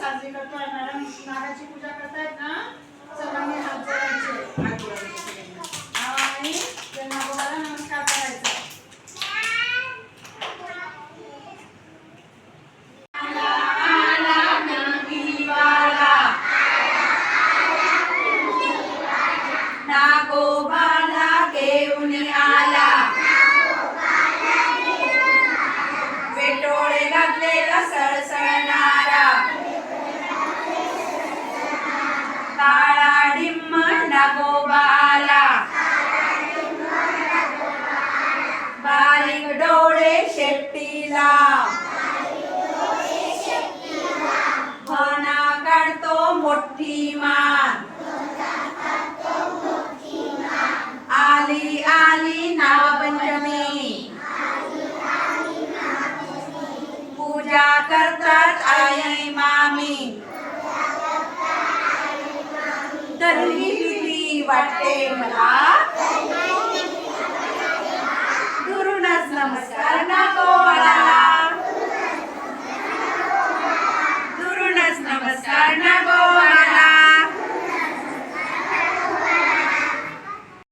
नागाची पूजा करतायत ना? सर्वांनी हात जोडायचे. आणि त्या नागोबाला नमस्कार करायचा. नागोबाला घेऊन डोळे शेट्टीला. होना काढतो मोठी मान. आली आली नागपंचमी पूजा करतात आई मामी. तरी वाटते मला.